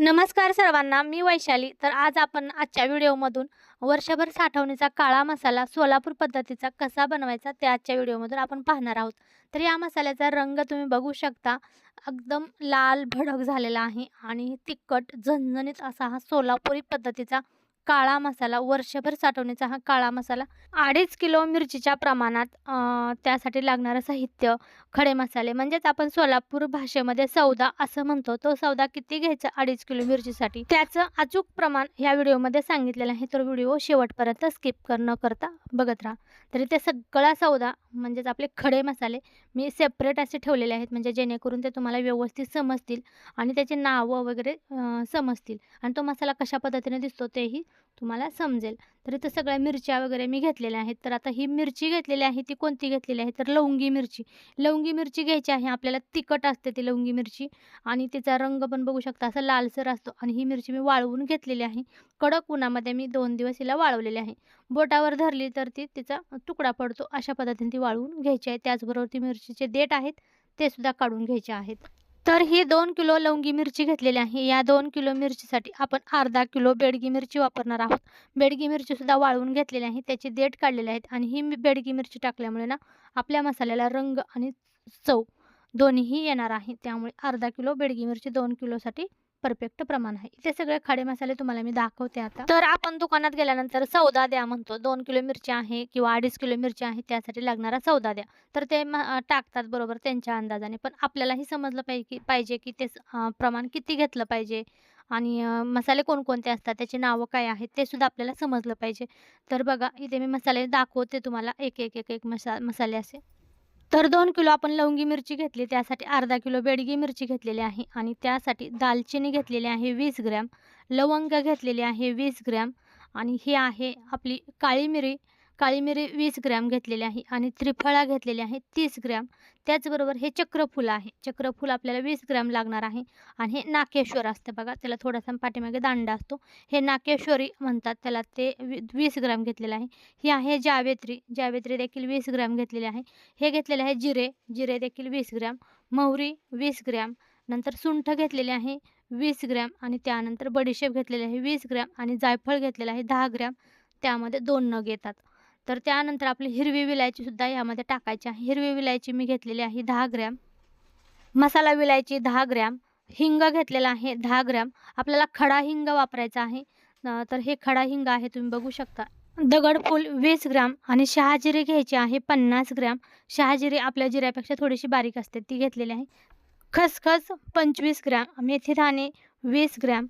नमस्कार सर्वांना मी वैशाली. तर आज आपण आजच्या व्हिडिओमधून वर्षभर साठवणीचा काळा मसाला सोलापूर पद्धतीचा कसा बनवायचा ते आजच्या व्हिडिओमधून आपण पाहणार आहोत. तर या मसाल्याचा रंग तुम्ही बघू शकता. एकदम लाल भडक झालेला आहे आणि तिखट झणझणीत असा हा सोलापुरी पद्धतीचा काळा मसाला वर्षभर साठवणीचा हा काळा मसाला अडीच किलो मिरचीच्या प्रमाणात त्यासाठी लागणारं साहित्य खडे मसाले म्हणजेच आपण सोलापूर भाषेमध्ये सौदा असं म्हणतो. तो सौदा किती घ्यायचा? अडीच किलो मिरचीसाठी. त्याचं अचूक प्रमाण ह्या व्हिडिओमध्ये सांगितलेलं आहे. तर व्हिडिओ शेवटपर्यंत स्किप कर न करता बघत राहा. तरी ते सगळा सौदा म्हणजेच आपले खडे मसाले मी सेपरेट असे ठेवलेले आहेत. म्हणजे जेणेकरून ते तुम्हाला व्यवस्थित समजतील आणि त्याचे नावं वगैरे समजतील. आणि तो मसाला कशा पद्धतीने दिसतो तेही तुम्हाला समजेल. तर इथं सगळ्या मिरच्या वगैरे मी घेतलेल्या आहेत. तर आता ही मिरची घेतलेली आहे ती कोणती घेतलेली आहे? तर लवंगी मिरची. लवंगी मिरची घ्यायची आहे. आपल्याला तिखट असते ती लवंगी मिरची. आणि तिचा रंग पण बघू शकता असा लालसर असतो. आणि ही मिरची मी वाळवून घेतलेली आहे. कडक उन्हामध्ये मी दोन दिवस हिला वाळवलेली आहे. बोटावर धरली तर ती तिचा तुकडा पडतो. अशा पद्धतीने ती वाळवून घ्यायची आहे. त्याचबरोबर ती मिरचीचे देठ आहेत ते सुद्धा काढून घ्यायचे आहेत. तर ही दोन किलो लवंगी मिरची घेतलेली आहे. या दोन किलो मिरचीसाठी आपण अर्धा किलो बेडगी मिरची वापरणार आहोत. बेडगी मिरचीसुद्धा वाळवून घेतलेली आहे. त्याचे देठ काढलेले आहेत आणि ही बेडगी मिरची टाकल्यामुळे ना आपल्या मसाल्याला रंग आणि चव दोन्हीही येणार आहे. त्यामुळे अर्धा किलो बेडगी मिरची दोन किलोसाठी परफेक्ट प्रमाण आहे. इथे सगळे खडे मसाले तुम्हाला मी दाखवते आता. तर आपण दुकानात गेल्यानंतर सौदा द्या म्हणतो. दोन किलो मिरची आहे किंवा अडीच किलो मिरची आहे त्यासाठी लागणारा सौदा द्या. तर ते म- टाकतात बरोबर त्यांच्या अंदाजाने. पण आपल्यालाही समजलं पाहिजे की पाहिजे की ते प्रमाण किती घेतलं पाहिजे आणि मसाले कोणकोणते असतात त्याची नावं काय आहेत ते सुद्धा आपल्याला समजलं पाहिजे. तर बघा इथे मी मसाले दाखवते तुम्हाला. एक एक एक एक मसा मसाले असे. तर दोन किलो आपण लवंगी मिरची घेतली त्यासाठी अर्धा किलो बेडगी मिरची घेतलेली आहे आणि त्यासाठी दालचिनी घेतलेली आहे वीस ग्रॅम लवंग घेतलेली आहे वीस ग्रॅम आणि ही आहे आपली काळी मिरी. काळी मिरी वीस ग्रॅम घेतलेली आहे आणि त्रिफळा घेतलेली आहे तीस ग्रॅम. त्याचबरोबर हे चक्रफूल आहे. चक्रफूल आपल्याला वीस ग्रॅम लागणार आहे आणि हे नाकेश्वर असतं बघा. त्याला थोडासा पाठीमागे दांडा असतो. हे नाकेश्वरी म्हणतात. त्याला ते वी वीस ग्रॅम घेतलेलं आहे. ही आहे जावेत्री. जावेत्री देखील वीस ग्रॅम घेतलेली आहे. हे घेतलेले आहे जिरे. जिरे देखील वीस ग्रॅम. मोहरी वीस ग्रॅम. नंतर सुंठ घेतलेले आहे वीस ग्रॅम आणि त्यानंतर बडीशेप घेतलेले आहे वीस ग्रॅम आणि जायफळ घेतलेलं आहे दहा ग्रॅम. त्यामध्ये दोन नग येतात. तर त्यानंतर आपली हिरवी विलायचीसुद्धा यामध्ये टाकायची आहे. हिरवी विलायची मी घेतलेली आहे दहा ग्रॅम. मसाला विलायची दहा ग्रॅम. हिंग घेतलेला आहे दहा ग्रॅम. आपल्याला खडा हिंग वापरायचा आहे. तर हे खडा हिंग आहे तुम्ही बघू शकता. दगडफूल वीस ग्रॅम आणि शहाजिरी घ्यायची आहे पन्नास ग्रॅम. शहाजिरी आपल्या जिऱ्यापेक्षा थोडीशी बारीक असते ती घेतलेली आहे. खसखस पंचवीस ग्रॅम. मेथी दाणे वीस ग्रॅम.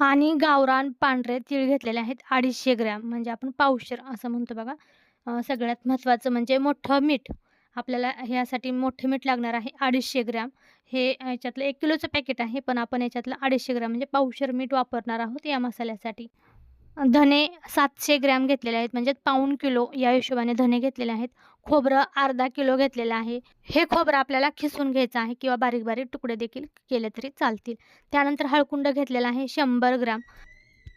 आणि गावरान पांढरे तीळ घेतलेले आहेत अडीचशे ग्रॅम. म्हणजे आपण पावशर असं म्हणतो बघा. सगळ्यात महत्त्वाचं म्हणजे मोठं मीठ. आपल्याला ह्यासाठी मोठं मीठ लागणार आहे अडीचशे ग्रॅम. हे याच्यातलं एक किलोचं पॅकेट आहे पण आपण याच्यातलं अडीचशे ग्रॅम म्हणजे पावशर मीठ वापरणार आहोत या मसाल्यासाठी. धने सातशे ग्रॅम घेतलेले आहेत. म्हणजे पाऊण किलो या हिशोबाने धने घेतलेले आहेत. खोबरं अर्धा किलो घेतलेलं आहे. हे खोबरं आपल्याला खिसून घ्यायचं आहे किंवा बारीक बारीक तुकडे देखील केले तरी चालतील. त्यानंतर हळकुंड घेतलेला आहे शंभर ग्रॅम.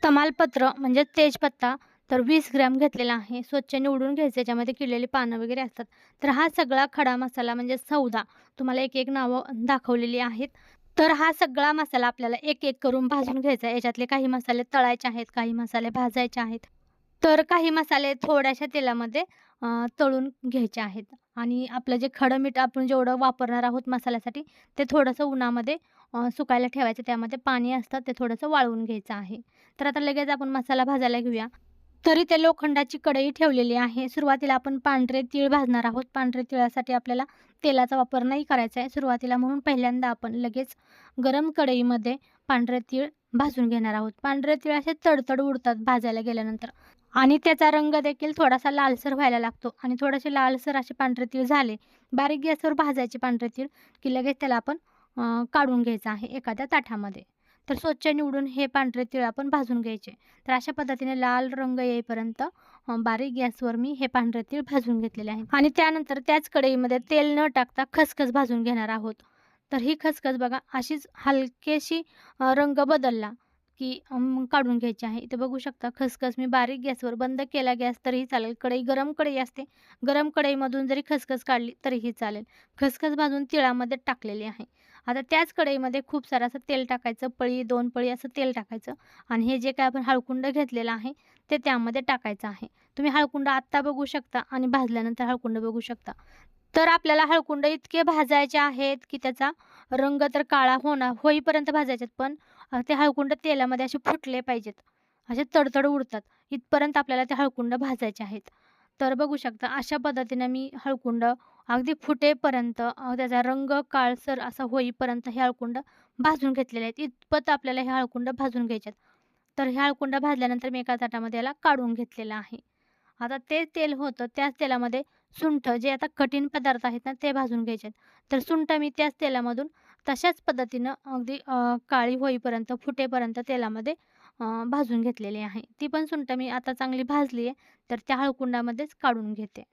तमालपत्र म्हणजे तेजपत्ता तर वीस ग्रॅम घेतलेला आहे. स्वच्छ निवडून घ्यायचं याच्यामध्ये किडलेली पानं वगैरे असतात. तर हा सगळा खडा मसाला म्हणजे सौदा. तुम्हाला एक एक नावं दाखवलेली आहेत. तर हा सगळा मसाला आपल्याला एक एक करून भाजून घ्यायचा आहे. याच्यातले काही मसाले तळायचे आहेत काही मसाले भाजायचे आहेत. तर काही मसाले थोड्याशा तेलामध्ये तळून घ्यायचे आहेत. आणि आपलं जे खडं मीठ आपण जेवढं वापरणार आहोत मसाल्यासाठी ते थोडंसं उन्हामध्ये सुकायला ठेवायचं. त्यामध्ये पाणी असतं ते थोडंसं वाळवून घ्यायचं आहे. तर आता लगेच आपण मसाला भाजायला घेऊया. तरी ते लोखंडाची कढई ठेवलेली आहे. सुरुवातीला आपण पांढरे तीळ भाजणार आहोत. पांढरे तिळासाठी आपल्याला तेलाचा वापर नाही करायचा आहे. सुरुवातीला म्हणून पहिल्यांदा आपण लगेच गरम कढईमध्ये पांढरे तीळ भाजून घेणार आहोत. पांढरे तीळ असे तडतड उडतात भाजायला गेल्यानंतर आणि त्याचा रंग देखील थोडासा लालसर व्हायला लागतो. आणि थोडेसे लालसर असे पांढरे तीळ झाले बारीक गॅसवर भाजायचे पांढरे तीळ की लगेच त्याला आपण काढून घ्यायचं आहे एखाद्या ताटामध्ये. तर स्वच्छ निवडून हे पांढरे तिळ आपण भाजून घ्यायचे. तर अशा पद्धतीने लाल रंग येईपर्यंत बारीक गॅसवर मी हे पांढरे तीळ भाजून घेतलेले आहे. आणि त्यानंतर त्याच कढईमध्ये तेल न टाकता खसखस भाजून घेणार आहोत. तर ही खसखस बघा अशीच हलकेशी रंग बदलला की काढून घ्यायची आहे. इथे बघू शकता खसखस मी बारीक गॅसवर बंद केला गॅस तरीही चालेल. कढई गरम कढई असते. गरम कढईमधून जरी खसखस काढली तरीही चालेल. खसखस भाजून तिळामध्ये टाकलेली आहे. आता त्याच कढईमध्ये खूप सारं असं तेल टाकायचं पळी दोन पळी असं तेल टाकायचं आणि हे जे काय आपण हळकुंड घेतलेलं आहे ते त्यामध्ये टाकायचं आहे. तुम्ही हळकुंड आत्ता बघू शकता आणि भाजल्यानंतर हळकुंड बघू शकता. तर आपल्याला हळकुंड इतके भाजायचे आहेत की त्याचा रंग तर काळा होणार होईपर्यंत भाजायचे आहेत पण ते हळकुंड तेलामध्ये असे फुटले पाहिजेत. असे तडतड उडतात. इथपर्यंत आपल्याला ते हळकुंड भाजायचे आहेत. तर बघू शकता अशा पद्धतीने मी हळकुंड अगदी फुटेपर्यंत अ, त्याचा रंग काळसर असा होईपर्यंत हे हळकुंड भाजून घेतलेले आहेत. इतपत आपल्याला हे हळकुंड भाजून घ्यायचे आहेत. तर हे हळकुंड भाजल्यानंतर मी एका ताटामध्ये याला काढून घेतलेलं आहे. आता ते तेल होतं त्याच तेलामध्ये सुंठ जे आता कठीण पदार्थ आहेत ना ते भाजून घ्यायचे आहेत. तर सुंठ मी त्याच तेलामधून तशाच पद्धतीनं अगदी अ, काळी होईपर्यंत फुटेपर्यंत तेलामध्ये अ, भाजून घेतलेली आहे. ती पण सुंठ मी आता चांगली भाजली आहे तर त्या हळकुंडामध्येच काढून घेते.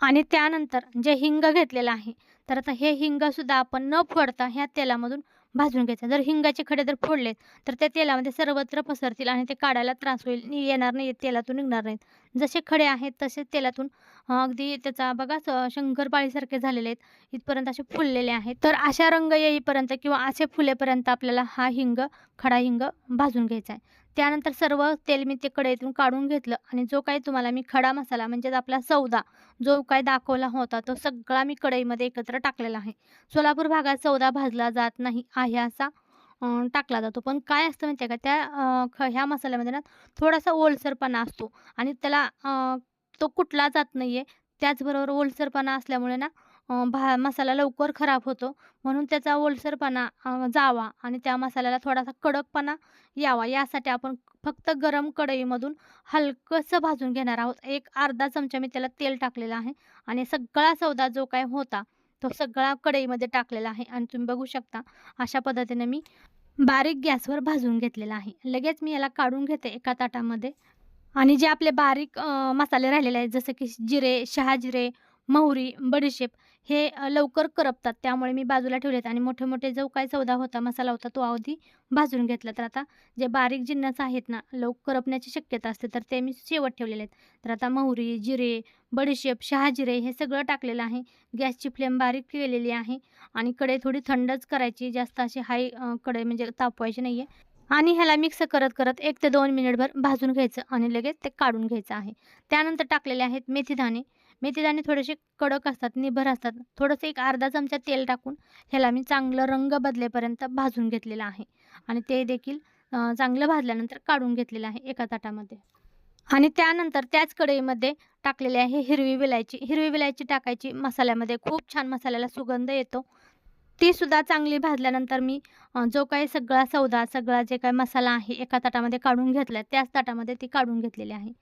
आणि त्यानंतर जे हिंग घेतलेलं आहे तर आता हे हिंगसुद्धा आपण न फोडता ह्या तेलामधून भाजून घ्यायचं. जर हिंगाचे खडे जर फोडले तर त्या तेलामध्ये सर्वत्र पसरतील आणि ते काढायला त्रास होईल येणार नाही तेलातून निघणार नाहीत. जसे खडे आहेत तसे तेलातून अगदी त्याचा बघा शंकरपाळीसारखे झालेले आहेत इथपर्यंत असे फुललेले आहेत. तर अशा रंग येईपर्यंत किंवा असे फुलेपर्यंत आपल्याला हा हिंग खडा हिंग भाजून घ्यायचा आहे. त्यानंतर सर्व तेल मी ते कढईतून काढून घेतलं आणि जो काही तुम्हाला मी खडा मसाला म्हणजेच आपला सौदा जो काय दाखवला होता तो सगळा मी कढईमध्ये एकत्र टाकलेला आहे. सोलापूर भागात सौदा भाजला जात नाही आहे असा टाकला जातो. पण काय असतं माहिती आहे का? त्या ख ह्या मसाल्यामध्ये ना थोडासा ओलसरपणा असतो आणि त्याला तो कुठला जात नाही आहे त्याचबरोबर ओलसरपणा असल्यामुळे ना भा मसाला लवकर खराब होतो. म्हणून त्याचा ओलसरपणा जावा आणि त्या मसाल्याला थोडासा कडकपणा यावा. यासाठी आपण फक्त गरम कढईमधून हलकंसं भाजून घेणार आहोत. एक अर्धा चमचा मी त्याला तेल टाकलेलं आहे आणि सगळा सौदा जो काय होता तो सगळा कढईमध्ये टाकलेला आहे आणि तुम्ही बघू शकता अशा पद्धतीने मी बारीक गॅसवर भाजून घेतलेला आहे. लगेच मी याला काढून घेते एका ताटामध्ये. आणि जे आपले बारीक अ, मसाले राहिलेले आहेत जसं की जिरे शहाजिरे मोहरी बडीशेप हे लवकर करपतात. त्यामुळे मी बाजूला ठेवलेत आणि मोठे मोठे जो काय सौदा होता मसाला होता तो अवधी भाजून घेतला. तर आता जे बारीक जिन्नस आहेत ना लव करपण्याची शक्यता असते तर ते मी शेवट ठेवलेले आहेत. तर आता मोहरी जिरे बडीशेप शहाजिरे हे सगळं टाकलेलं आहे. गॅसची फ्लेम बारीक केलेली आहे आणि कढई थोडी थंडच करायची. जास्त अशी हायकडे कढई म्हणजे तापवायची नाही आहे आणि ह्याला मिक्स करत करत एक ते दोन मिनिटभर भाजून घ्यायचं आणि लगेच ते काढून घ्यायचं आहे. त्यानंतर टाकलेले आहेत मेथीदाणे मेथीदाणे थोडेसे कडक असतात निभर असतात. थोडंसं एक अर्धा चमचा तेल टाकून ह्याला मी चांगलं रंग बदलेपर्यंत भाजून घेतलेलं आहे. आणि ते देखील चांगलं भाजल्यानंतर काढून घेतलेलं आहे एका ताटामध्ये. आणि त्यानंतर त्याच कढईमध्ये टाकलेली आहे हिरवी विलायची. हिरवी विलायची टाकायची. मसाल्यामध्ये खूप छान मसाल्याला सुगंध येतो. ती सुद्धा चांगली भाजल्यानंतर मी जो काही सगळा सौदा सगळा जे काही मसाला आहे एका ताटामध्ये काढून घेतला त्याच ताटामध्ये ती काढून घेतलेली आहे.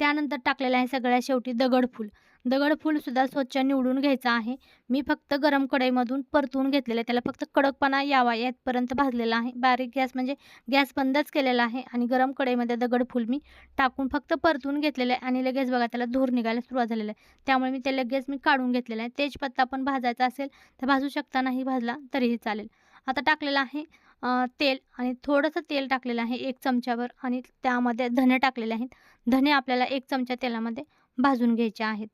त्यानंतर टाकलेलं आहे सगळ्या शेवटी दगडफूल. दगडफूलसुद्धा स्वच्छ निवडून घ्यायचा आहे. मी फक्त गरम कढईमधून परतून घेतलेलं आहे. त्याला फक्त कडकपणा यावा यातपर्यंत भाजलेला आहे. बारीक गॅस म्हणजे गॅस बंदच केलेला आहे आणि गरम कढईमध्ये दगडफूल मी टाकून फक्त परतून घेतलेलं आहे आणि लगेच बघा त्याला धूर निघायला सुरुवात झालेला आहे. त्यामुळे मी ते लगेच मी काढून घेतलेलं आहे. तेजपत्ता पण भाजायचा असेल तर भाजू शकता नाही भाजला तरीही चालेल. आता टाकलेलं आहे तेल आणि थोडंसं तेल टाकलेलं आहे एक चमच्यावर आणि त्यामध्ये धने टाकलेले आहेत. धने आपल्याला एक चमचा तेलामध्ये भाजून घ्यायचे आहेत.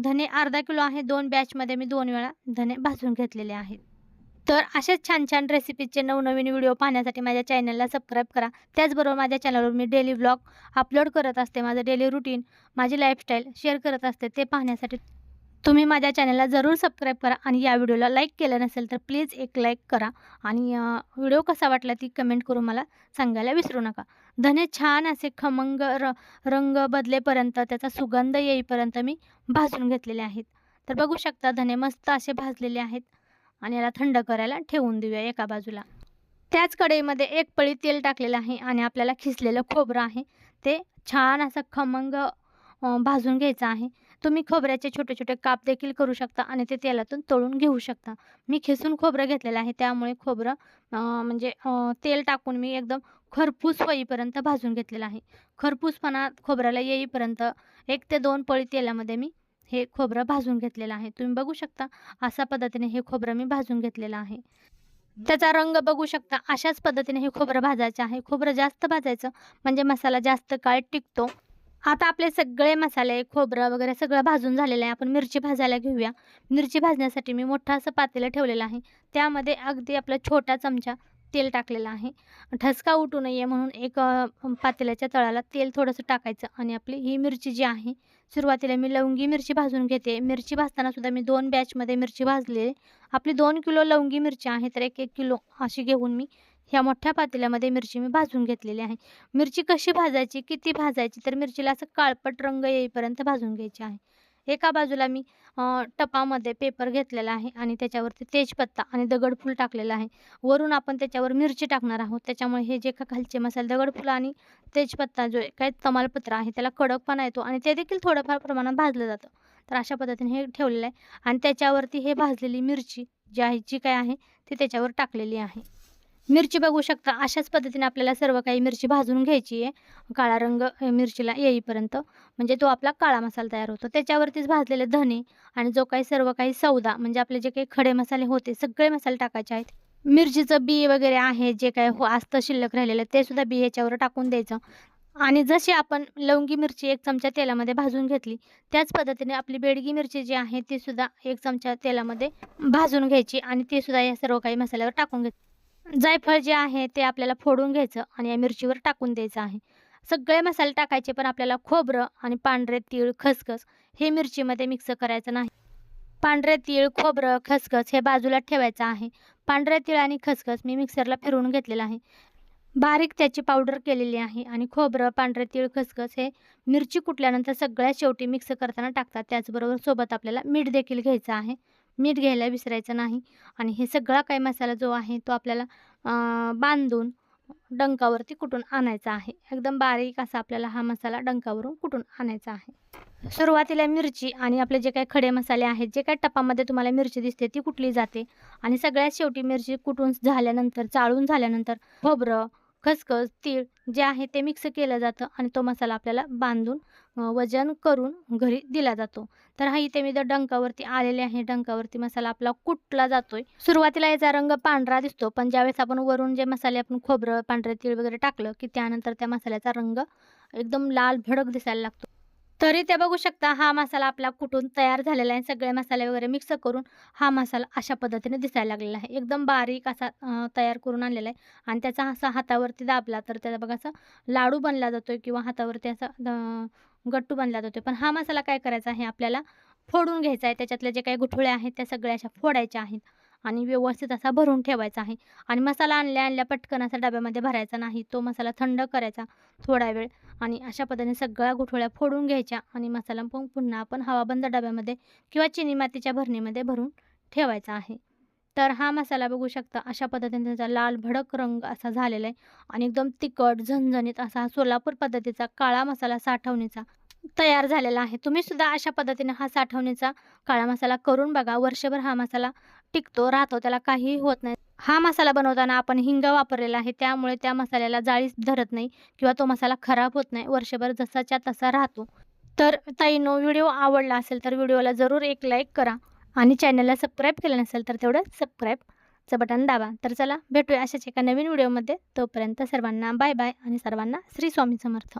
धने अर्धा किलो आहे दोन बॅचमध्ये मी दोन वेळा धने भाजून घेतलेले आहेत. तर अशाच छान छान रेसिपीजचे नवनवीन व्हिडिओ पाहण्यासाठी माझ्या चॅनलला सबस्क्राईब करा. त्याचबरोबर माझ्या चॅनलवर मी डेली व्लॉग अपलोड करत असते. माझं डेली रुटीन माझी लाईफस्टाईल शेअर करत असते. ते पाहण्यासाठी तुम्ही माझ्या चॅनलला जरूर सबस्क्राईब करा आणि या व्हिडिओला लाईक केलं नसेल तर प्लीज एक लाईक करा आणि व्हिडिओ कसा वाटला ती कमेंट करून मला सांगायला विसरू नका. धने छान असे खमंग र रंग बदलेपर्यंत त्याचा सुगंध येईपर्यंत मी भाजून घेतलेले आहेत. तर बघू शकता धने मस्त असे भाजलेले आहेत आणि याला थंड करायला ठेवून देऊया एका बाजूला. त्याच कढईमध्ये एक पळी तेल टाकलेलं आहे आणि आपल्याला खिसलेलं खोबरं आहे. ते छान असं खमंग भाजून घ्यायचं आहे. तुम्ही खोबऱ्याचे छोटे छोटे काप देखील करू शकता आणि ते तेलातून तळून घेऊ शकता. मी खिसून खोबरं घेतलेलं आहे त्यामुळे खोबरं म्हणजे तेल टाकून मी एकदम खरपूस होईपर्यंत भाजून घेतलेलं आहे. खरपूसपणा खोबऱ्याला येईपर्यंत एक ते दोन पळी तेलामध्ये मी हे खोबरं भाजून घेतलेलं आहे. तुम्ही बघू शकता अशा पद्धतीने हे खोबरं मी भाजून घेतलेलं आहे. त्याचा रंग बघू शकता अशाच पद्धतीने हे खोबरं भाजायचं आहे. खोबरं जास्त भाजायचं म्हणजे मसाला जास्त काळ टिकतो. आता आपले सगळे मसाले, खोबरं वगैरे सगळं भाजून झालेलं आहे. आपण मिरची भाजायला घेऊया. मिरची भाजण्यासाठी मी मोठं असं पातेलं ठेवलेलं आहे. त्यामध्ये अगदी आपला छोटा चमचा तेल टाकलेलं आहे. ठसका उठू नये म्हणून एक पातेल्याच्या तळाला तेल थोडंसं टाकायचं आणि आपली ही मिरची जी आहे, सुरुवातीला मी लवंगी मिरची भाजून घेते. मिरची भाजताना सुद्धा मी दोन बॅचमध्ये मिरची भाजलेली आपली दोन किलो लवंगी मिरची आहे, तर 1-1 किलो अशी घेऊन मी ह्या मोठ्या पातेल्यामध्ये मिरची मी भाजून घेतलेली आहे. मिरची कशी भाजायची, किती भाजायची, तर मिरचीला असं काळपट रंग येईपर्यंत भाजून घ्यायची आहे. एका बाजूला मी टपामध्ये पेपर घेतलेला आहे आणि त्याच्यावरती तेजपत्ता आणि दगडफूल टाकलेलं आहे. वरून आपण त्याच्यावर मिरची टाकणार आहोत. त्याच्यामुळे हे जे का खालचे मसाले दगडफूल आणि तेजपत्ता जो आहे, काय तमालपत्र आहे, त्याला कडकपणा येतो आणि ते देखील थोडंफार प्रमाणात भाजलं जातं. तर अशा पद्धतीने हे ठेवलेलं आहे आणि त्याच्यावरती हे भाजलेली मिरची जी आहे, जी काय आहे, ती त्याच्यावर टाकलेली आहे. मिरची बघू शकता अशाच पद्धतीने आपल्याला सर्व काही मिरची भाजून घ्यायची आहे. काळा रंग मिरचीला येईपर्यंत. म्हणजे तो आपला काळा मसाला तयार होतो. त्याच्यावरतीच भाजलेले धने आणि जो काही सर्व काही सौदा म्हणजे आपले जे काही खडे मसाले होते, सगळे मसाले टाकायचे आहेत. मिरचीचं बी वगैरे आहे, जे काही हो असतं शिल्लक राहिलेलं, ते सुद्धा बी ह्याच्यावर टाकून द्यायचं आणि जशी आपण लवंगी मिरची एक चमचा तेलामध्ये भाजून घेतली, त्याच पद्धतीने आपली बेडगी मिरची जी आहे, ती सुद्धा एक चमचा तेलामध्ये भाजून घ्यायची आणि ती सुद्धा या सर्व काही मसाल्यावर टाकून घ्यायची. जायफळ जे आहे ते आपल्याला फोडून घ्यायचं आणि या मिरचीवर टाकून द्यायचं आहे. सगळे मसाले टाकायचे, पण आपल्याला खोबरं आणि पांढरे तीळ, खसखस हे मिरचीमध्ये मिक्स करायचं नाही. पांढरे तीळ, खोबरं, खसखस हे बाजूला ठेवायचं आहे. पांढरे तीळ आणि खसखस मी मिक्सरला फिरवून घेतलेलं आहे. बारीक त्याची पावडर केलेली आहे आणि खोबरं, पांढरे तीळ, खसखस हे मिरची कुटल्यानंतर सगळ्या शेवटी मिक्स करताना टाकतात. त्याचबरोबर सोबत आपल्याला मीठ देखील घ्यायचं आहे. मीठ घ्यायला विसरायचं नाही आणि हे सगळा काही मसाला जो आहे, तो आपल्याला बांधून डंकावरती कुटून आणायचा आहे. एकदम बारीक असा आपल्याला हा मसाला डंकावरून कुटून आणायचा आहे. सुरुवातीला मिरची आणि आपले जे काही खडे मसाले आहेत, जे काही टपामध्ये तुम्हाला मिरची दिसते, ती कुटली जाते आणि सगळ्यात शेवटी मिरची कुटून झाल्यानंतर, चाळून झाल्यानंतर खोबरं, खसखस, तीळ जे आहे ते मिक्स केलं जातं आणि तो मसाला आपल्याला बांधून वजन करून घरी दिला जातो. तर हा इथे मी तर डंकावरती आलेले आहे. डंकावरती मसाला आपला कुटला जातोय. सुरुवातीला याचा रंग पांढरा दिसतो, पण ज्यावेळेस आपण वरून जे मसाले आपण खोबरं, पांढरे तीळ वगैरे टाकलं, की त्यानंतर त्या मसाल्याचा रंग एकदम लाल भडक दिसायला लागतो. तरी ते बघू शकता हा मसाला आपला कुठून तयार झालेला आहे. सगळे मसाले वगैरे मिक्स करून हा मसाला अशा पद्धतीने दिसायला लागलेला आहे. एकदम बारीक असा तयार करून आणलेला आहे आणि त्याचा असा हातावरती दाबला तर त्याचा बघा असा लाडू बनला जातो किंवा हातावरती असा गट्टू बनला जातो पण हा मसाला काय करायचा आहे आपल्याला फोडून घ्यायचा आहे. त्याच्यातल्या जे काही गुठळ्या आहेत, त्या सगळ्या अशा फोडायच्या आहेत आणि व्यवस्थित असा भरून ठेवायचा आहे आणि मसाला आणल्या-आणल्या पटकन असा डब्यामध्ये भरायचा नाही. तो मसाला थंड करायचा थोडा वेळ आणि अशा पद्धतीने सगळ्या गुठळ्या फोडून घ्यायच्या आणि मसाला पण पुन्हा आपण हवाबंद डब्यामध्ये किंवा चिनी मातीच्या भरणीमध्ये भरून ठेवायचा आहे. तर हा मसाला बघू शकता अशा पद्धतीने त्याचा लाल भडक रंग असा झालेला आहे आणि एकदम तिखट, झणझणीत असा हा सोलापूर पद्धतीचा काळा मसाला साठवणीचा तयार झालेला आहे. तुम्ही सुद्धा अशा पद्धतीने हा साठवणीचा काळा मसाला करून बघा. वर्षभर हा मसाला टिकतो, राहतो, त्याला काहीही होत नाही. हा मसाला बनवताना आपण हिंग वापरलेला आहे, त्यामुळे त्या मसाल्याला जाळीच धरत नाही किंवा तो मसाला खराब होत नाही. वर्षभर जसाच्या तसा राहतो. तर ताईनो व्हिडिओ आवडला असेल तर व्हिडिओला जरूर एक लाईक करा आणि चॅनलला सबस्क्राईब केलं नसेल तर तेवढं सबस्क्राईबचं बटन दाबा. तर चला भेटूया अशाच एका नवीन व्हिडिओमध्ये. तोपर्यंत सर्वांना बाय बाय आणि सर्वांना श्री स्वामी समर्थ.